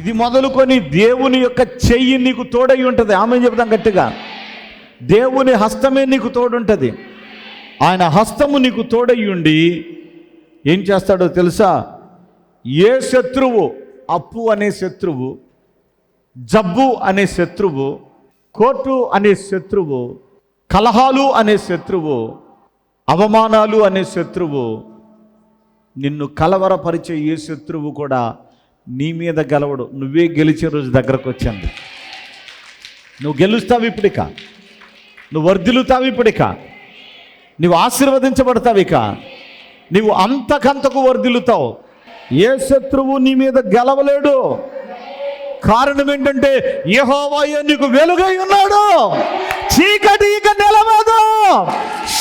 ఇది మొదలుకొని దేవుని యొక్క చెయ్యి నీకు తోడై ఉంటుంది. ఆమె చెప్తాం గట్టిగా. దేవుని హస్తమే నీకు తోడుంటుంది. ఆయన హస్తము నీకు తోడై ఉండి ఏం చేస్తాడో తెలుసా? ఏ శత్రువు అప్పు అనే శత్రువు జబ్బు అనే శత్రువు కోర్టు అనే శత్రువు కలహాలు అనే శత్రువు అవమానాలు అనే శత్రువు నిన్ను కలవరపరిచే ఏ శత్రువు కూడా నీ మీద గెలవడు. నువ్వే గెలిచే రోజు దగ్గరకు వచ్చింది నువ్వు గెలుస్తావు ఇప్పుడిక. నువ్వు వర్ధిల్లుతావు ఇప్పుడిక. నువ్వు ఆశీర్వదించబడతావు ఇక నువ్వు అంతకంతకు వర్ధిల్లుతావు. ఏ శత్రువు నీ మీద గెలవలేడు. కారణం ఏంటంటే యెహోవాయే నీకు వెలుగై ఉన్నాడు? చీకటి ఇక నిలవదు.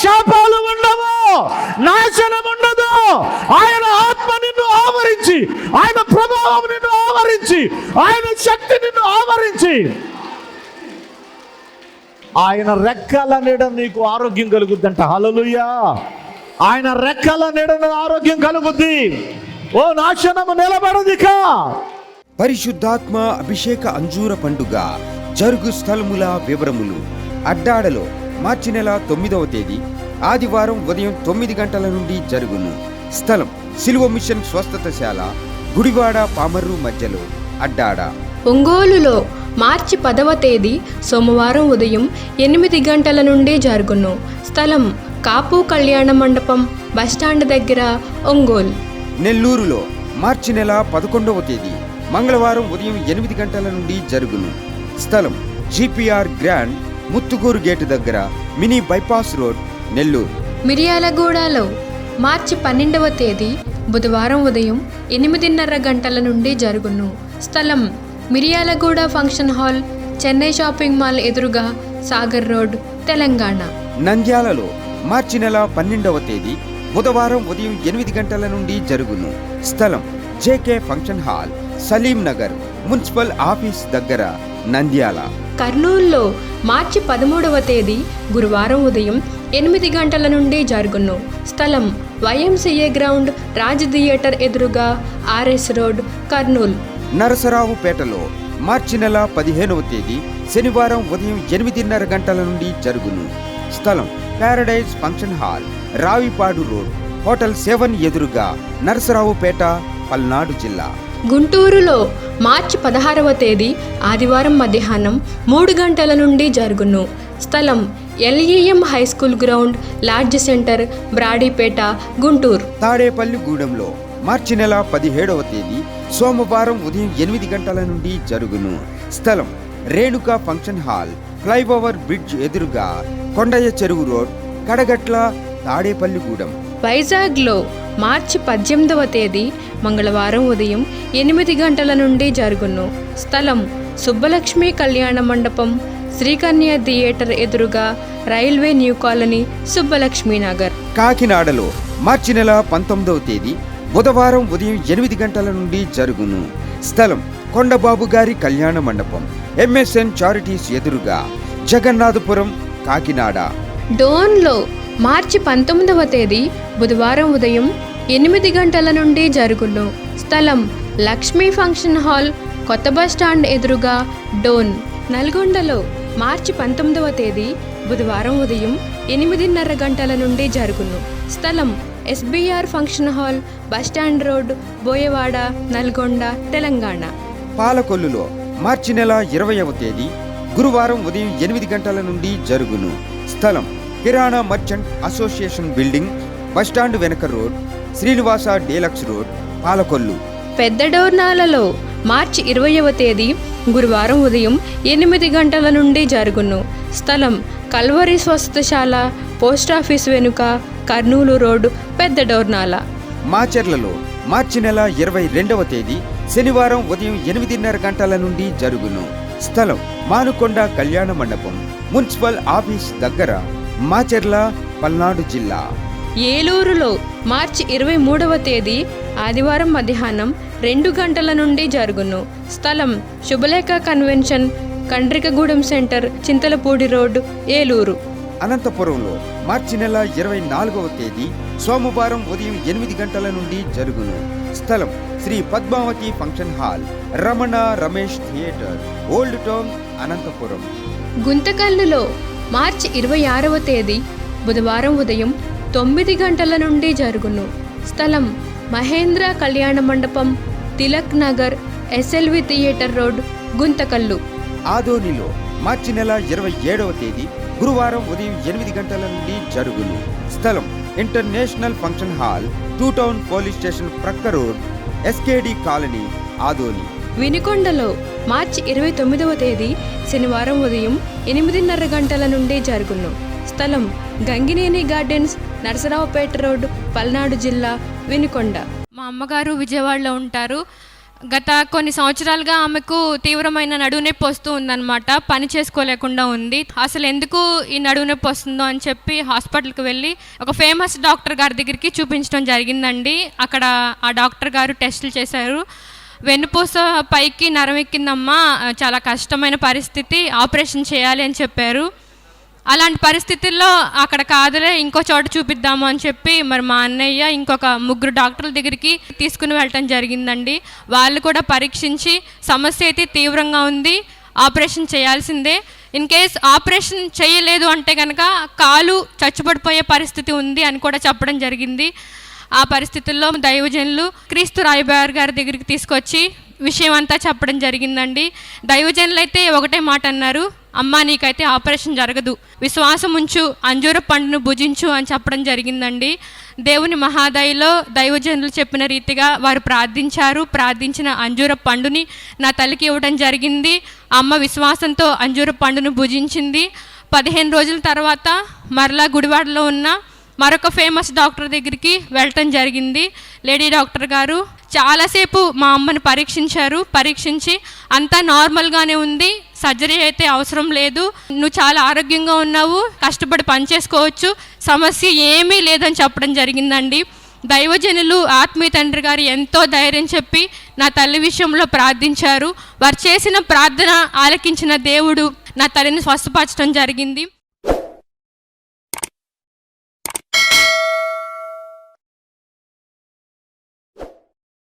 శాపాలు ఉండవు. నాశనం ఉండదు. ఆయన ఆత్మ నిన్ను ఆవరించి ఆయన ప్రభావం నిన్ను ఆవరించి ఆయన శక్తి నిన్ను ఆవరించి. ఆయన రెక్కల నీడ నీకు ఆరోగ్యం కలుగుద్దంట. హలలుయా ఆయన రెక్కల నీడ ఆరోగ్యం కలుగుద్ది. ఓ నాశనము నిలబడదికా పరిశుద్ధాత్మ అభిషేక అంజూర పండుగ జరుగు స్థలముల వివరములు. అడ్డాడలో మార్చి నెల తొమ్మిదవ తేదీ ఆదివారం ఉదయం తొమ్మిది గంటల నుండి జరుగును. స్థలం సిలువ మిషన్ స్వస్థతశాల గుడివాడ పామర్రు మధ్యలో అడ్డాడ. ఒంగోలులో మార్చి పదవ తేదీ సోమవారం ఉదయం ఎనిమిది గంటల నుండి జరుగును. స్థలం కాపు కళ్యాణ మండపం బస్టాండ్ దగ్గర ఒంగోలు. నెల్లూరులో మార్చి నెల పదకొండవ తేదీ మంగళవారం ఉదయం ఎనిమిది గంటల నుండి జరుగును. స్థలం జిపిఆర్ గ్రాండ్ ముత్తుగూరు గేటు దగ్గర మినీ బైపాస్ రోడ్ నెల్లూరు. మిర్యాలగూడలో మార్చి పన్నెండవ తేదీ బుధవారం ఉదయం ఎనిమిదిన్నర గంటల నుండి జరుగును. స్థలం Miryalaguda function hall Chennai shopping mall ఎదురుగా సాగర్ రోడ్ తెలంగాణ. నంద్యాలలో మార్చి నెల పన్నెండవ తేదీ బుధవారం ఉదయం ఎనిమిది గంటల నుండి జరుగును. స్థలం JK function hall Saleem Nagar municipal office దగ్గర నంద్యాల. కర్నూలులో మార్చి పదమూడవ తేదీ గురువారం ఉదయం ఎనిమిది గంటల నుండి జరుగును. స్థలం వైఎంసీఏ గ్రౌండ్ రాజ్ థియేటర్ ఎదురుగా ఆర్ఎస్ రోడ్ కర్నూలు. నరసరావుపేటలో మార్చి నెల పదిహేనవ తేదీ శనివారం ఉదయం ఎనిమిదిన్నర గంటల నుండి జరుగును. స్థలం paradise function hall Ravipadu road hotel seven ఎదురుగా నరసరావుపేట పల్నాడు జిల్లా. గుంటూరులో మార్చి పదహారవ తేదీ ఆదివారం మధ్యాహ్నం మూడు గంటల నుండి జరుగును. స్థలం LEM high school ground lodge centre Brodipet Guntur. Tadepalli గూడెంలో మార్చి నెల పదిహేడవ తేదీ సోమవారం ఉదయం ఎనిమిది గంటల నుండి జరుగును. స్థలం Renuka function hall flyover bridge ఎదురుగా కొండయ్య చెరువు రోడ్ కడగట్ల తాడేపల్లిగూడెం. వైజాగ్లో మార్చి పద్దెనిమిదవ తేదీ మంగళవారం ఉదయం ఎనిమిది గంటల నుండి జరుగును. స్థలం సుబ్బలక్ష్మి కళ్యాణ మండపం శ్రీకన్య థియేటర్ ఎదురుగా railway new colony Subbalakshmi Nagar. కాకినాడలో మార్చి నెల పంతొమ్మిదవ తేదీ బుధవారం ఉదయం ఎనిమిది గంటల నుండి జరుగును. స్థలం కొండబాబు గారి కళ్యాణ మండపం ఎంఎస్ఎన్ చారిటీస్ ఎదురుగా జగన్నాథపురం కాకినాడ. డోన్లో మార్చి పంతొమ్మిదవ తేదీ బుధవారం ఉదయం ఎనిమిది గంటల నుండి జరుగును. స్థలం లక్ష్మీ ఫంక్షన్ హాల్ కొత్త బస్ స్టాండ్ ఎదురుగా డోన్. నల్గొండలో మార్చి పంతొమ్మిదవ తేదీ బుధవారం ఉదయం ఎనిమిదిన్నర గంటల నుండి జరుగును. స్థలం SBR function hall bus stand road Boyawada Nalgonda Telangana. పాలకొల్లులో మార్చి నెల ఇరవైవ తేదీ గురువారం ఉదయం ఎనిమిది గంటల నుండి జరుగును. స్థలం కిరాణా merchant association building bus stand వెనక road Srinivasa deluxe road Palakollu. పెద్ద డోర్నాలలో మార్చి ఇరవయవ తేదీ గురువారం ఉదయం ఎనిమిది గంటల నుండి జరుగును. స్థలం కల్వరి స్వస్థశాల పోస్టాఫీస్ వెనుక కర్నూలు రోడ్డు పెద్ద డోర్నాల. మాచెర్లలో మార్చి నెల ఇరవై రెండవ తేదీ శనివారం ఉదయం ఎనిమిదిన్నర గంటల నుండి జరుగును. స్థలం మానుకొండ కళ్యాణ మండపం మున్సిపల్ ఆఫీస్ దగ్గర మాచెర్ల పల్నాడు జిల్లా. ఏలూరులో మార్చి ఇరవై మూడవ తేదీ ఆదివారం మధ్యాహ్నం రెండు గంటల నుండి జరుగును. స్థలం Shubhalekha convention Kandrikagudem centre Chintalapudi road Eluru. అనంతపురంలో మార్చి నెల ఇరవై నాలుగవ తేదీ సోమవారం ఉదయం ఎనిమిది గంటల నుండి జరుగును. స్థలం Sri Padmavathi function hall Ramana Ramesh theatre old town Anantapuram. గుంతకల్లులో మార్చి ఇరవై ఆరవ తేదీ బుధవారం ఉదయం తొమ్మిది గంటల నుండి జరుగును. స్థలం మహేంద్ర కళ్యాణ మండపం Tilak Nagar SLV theatre road Guntakal. ఆదోనిలో మార్చి నెల ఇరవై ఏడవ తేదీ గురువారం ఉదయం ఎనిమిది గంటల నుండి జరుగును. స్థలం international function hall two town police station ప్రక్క రోడ్ ఎస్కేడి కాలనీ ఆదోని. వినుకొండలో మార్చి ఇరవై తొమ్మిదవ తేదీ శనివారం ఉదయం ఎనిమిదిన్నర గంటల నుండి జరుగును. స్థలం గంగినేని గార్డెన్స్ నరసరావుపేట రోడ్డు పల్నాడు జిల్లా వినుకొండ. మా అమ్మగారు విజయవాడలో ఉంటారు. గత కొన్ని సంవత్సరాలుగా ఆమెకు తీవ్రమైన నడువు నొప్పి వస్తూ ఉందన్నమాట. పని చేసుకోలేకుండా ఉంది. అసలు ఎందుకు ఈ నడువు నొప్పి వస్తుందో అని చెప్పి హాస్పిటల్కి వెళ్ళి ఒక ఫేమస్ డాక్టర్ గారి దగ్గరికి చూపించడం జరిగిందండి. అక్కడ ఆ డాక్టర్ గారు టెస్టులు చేశారు. వెన్నుపూస పైకి నరం ఎక్కిందమ్మా చాలా కష్టమైన పరిస్థితి ఆపరేషన్ చేయాలి అని చెప్పారు. అలాంటి పరిస్థితుల్లో అక్కడ కాదులే ఇంకో చోట చూపిద్దాము అని చెప్పి మరి మా అన్నయ్య ఇంకొక ముగ్గురు డాక్టర్ల దగ్గరికి తీసుకుని వెళ్ళటం జరిగిందండి. వాళ్ళు కూడా పరీక్షించి సమస్య అయితే తీవ్రంగా ఉంది ఆపరేషన్ చేయాల్సిందే. ఇన్ కేస్ ఆపరేషన్ చేయలేదు అంటే కనుక కాలు చచ్చిపడిపోయే పరిస్థితి ఉంది అని కూడా చెప్పడం జరిగింది. ఆ పరిస్థితుల్లో దైవజనులు క్రీస్తు రాయబార్ గారి దగ్గరికి తీసుకొచ్చి విషయం అంతా చెప్పడం జరిగిందండి. దైవజనులు అయితే ఒకటే మాట అన్నారు అమ్మ నీకైతే ఆపరేషన్ జరగదు. విశ్వాసం ఉంచు అంజూర పండును భుజించు అని చెప్పడం జరిగిందండి. దేవుని మహాదయలో దైవజనులు చెప్పిన రీతిగా వారు ప్రార్థించారు. ప్రార్థించిన అంజూర పండుని నా తల్లికి ఇవ్వడం జరిగింది. అమ్మ విశ్వాసంతో అంజూర పండును భుజించింది. పదిహేను రోజుల తర్వాత మరలా గుడివాడలో ఉన్న మరొక ఫేమస్ డాక్టర్ దగ్గరికి వెళ్ళటం జరిగింది. లేడీ డాక్టర్ గారు చాలాసేపు మా అమ్మని పరీక్షించారు. పరీక్షించి అంతా నార్మల్గానే ఉంది. సర్జరీ అయితే అవసరం లేదు. నువ్వు చాలా ఆరోగ్యంగా ఉన్నావు. కష్టపడి పని చేసుకోవచ్చు. సమస్య ఏమీ లేదని చెప్పడం జరిగిందండి. దైవజనులు ఆత్మీయ తండ్రి గారు ఎంతో ధైర్యం చెప్పి నా తల్లి విషయంలో ప్రార్థించారు. వారు చేసిన ప్రార్థన ఆలకించిన దేవుడు నా తల్లిని స్వస్థపరచడం జరిగింది.